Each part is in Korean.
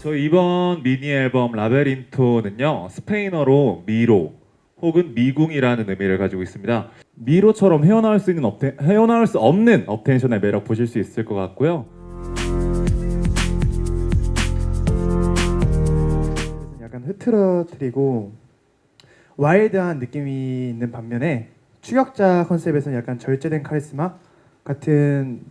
저희 이번 미니 앨범 라베린토는요 스페인어로 미로 혹은 미궁이라는 의미를 가지고 있습니다. 미로처럼 헤어나올 수 있는 업텐, 헤어나올 수 없는 업텐션의 매력 보실 수 있을 것 같고요. 약간 흐트러뜨리고 와일드한 느낌이 있는 반면에 추격자 컨셉에서는 약간 절제된 카리스마 같은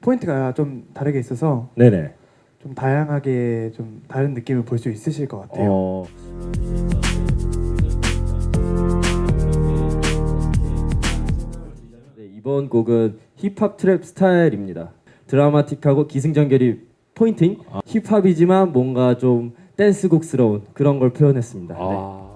포인트가 좀 다르게 있어서 네네. 좀 다양하게 좀 다른 느낌을 볼 수 있으실 것 같아요. 어, 네, 이번 곡은 힙합 트랩 스타일입니다. 드라마틱하고 기승전결이 포인팅. 힙합이지만 뭔가 좀 댄스곡스러운 그런 걸 표현했습니다. 네. 아,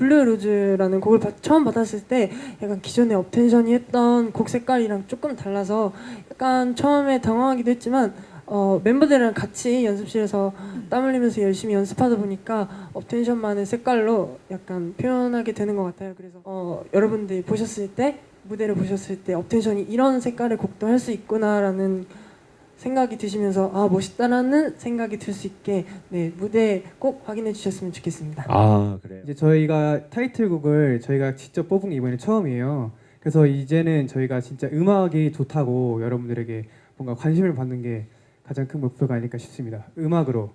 블루루즈라는 곡을 받- 처음 받았을 때 약간 기존의 업텐션이 했던 곡 색깔이랑 조금 달라서 약간 처음에 당황하기도 했지만 어, 멤버들이랑 같이 연습실에서 땀 흘리면서 열심히 연습하다 보니까 업텐션만의 색깔로 약간 표현하게 되는 것 같아요. 그래서 어, 여러분들이 보셨을 때 무대를 보셨을 때 업텐션이 이런 색깔의 곡도 할 수 있구나라는 생각이 드시면서 아 멋있다라는 생각이 들 수 있게 네 무대 꼭 확인해 주셨으면 좋겠습니다. 아 그래요. 이제 저희가 타이틀곡을 저희가 직접 뽑은 게 이번에 처음이에요. 그래서 이제는 저희가 진짜 음악이 좋다고 여러분들에게 뭔가 관심을 받는 게 가장 큰 목표가 아닐까 싶습니다. 음악으로